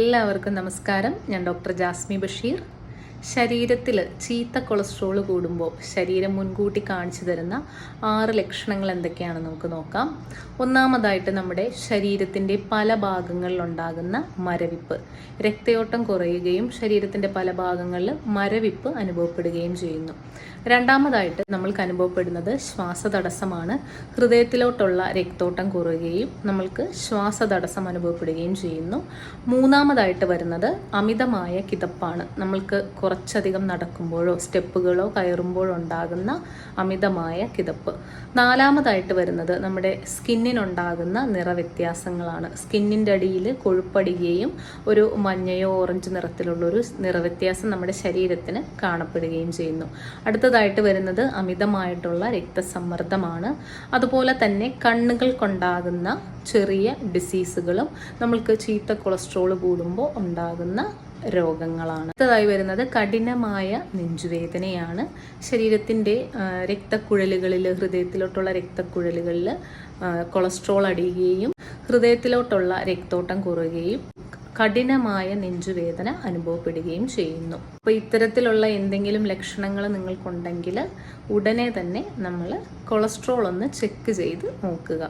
എല്ലാവർക്കും നമസ്കാരം. ഞാൻ ഡോക്ടർ ജാസ്മി ബഷീർ. ശരീരത്തിൽ ചീത്ത കൊളസ്ട്രോൾ കൂടുമ്പോൾ ശരീരം മുൻകൂട്ടി കാണിച്ചു തരുന്ന ആറ് ലക്ഷണങ്ങൾ എന്തൊക്കെയാണെന്ന് നമുക്ക് നോക്കാം. ഒന്നാമതായിട്ട് നമ്മുടെ ശരീരത്തിന്റെ പല ഭാഗങ്ങളിലുണ്ടാകുന്ന മരവിപ്പ്. രക്തയോട്ടം കുറയുകയും ശരീരത്തിന്റെ പല ഭാഗങ്ങളിൽ മരവിപ്പ് അനുഭവപ്പെടുകയും ചെയ്യുന്നു. രണ്ടാമതായിട്ട് നമ്മൾക്ക് അനുഭവപ്പെടുന്നത് ശ്വാസതടസ്സമാണ്. ഹൃദയത്തിലോട്ടുള്ള രക്തോട്ടം കുറയുകയും നമ്മൾക്ക് ശ്വാസതടസ്സം അനുഭവപ്പെടുകയും ചെയ്യുന്നു. മൂന്നാമതായിട്ട് വരുന്നത് അമിതമായ കിതപ്പാണ്. നമ്മൾക്ക് കുറച്ചധികം നടക്കുമ്പോഴോ സ്റ്റെപ്പുകളോ കയറുമ്പോഴോ ഉണ്ടാകുന്ന അമിതമായ കിതപ്പ്. നാലാമതായിട്ട് വരുന്നത് നമ്മുടെ സ്കിന്നിനുണ്ടാകുന്ന നിറവ്യത്യാസങ്ങളാണ്. സ്കിന്നിന്റെ അടിയിൽ കൊഴുപ്പടിയുകയും ഒരു മഞ്ഞയോ ഓറഞ്ച് നിറത്തിലുള്ളൊരു നിറവ്യത്യാസം നമ്മുടെ ശരീരത്തിന് കാണപ്പെടുകയും ചെയ്യുന്നു. അടുത്തതായിട്ട് വരുന്നത് അമിതമായിട്ടുള്ള രക്തസമ്മർദ്ദമാണ്. അതുപോലെ തന്നെ കണ്ണുകൾക്കുണ്ടാകുന്ന ചെറിയ ഡിസീസുകളും നമ്മൾക്ക് ചീത്ത കൊളസ്ട്രോൾ കൂടുമ്പോൾ ഉണ്ടാകുന്ന രോഗങ്ങളാണ്. അടുത്തതായി വരുന്നത് കഠിനമായ നെഞ്ചുവേദനയാണ്. ശരീരത്തിന്റെ രക്തക്കുഴലുകളിൽ ഹൃദയത്തിലോട്ടുള്ള രക്തക്കുഴലുകളിൽ കൊളസ്ട്രോൾ അടിയുകയും ഹൃദയത്തിലോട്ടുള്ള രക്തോട്ടം കുറയുകയും കഠിനമായ നെഞ്ചുവേദന അനുഭവപ്പെടുകയും ചെയ്യുന്നു. അപ്പോൾ ഇത്തരത്തിലുള്ള എന്തെങ്കിലും ലക്ഷണങ്ങൾ നിങ്ങൾക്കുണ്ടെങ്കിൽ ഉടനെ തന്നെ നമ്മൾ കൊളസ്ട്രോൾ ഒന്ന് ചെക്ക് ചെയ്ത് നോക്കുക.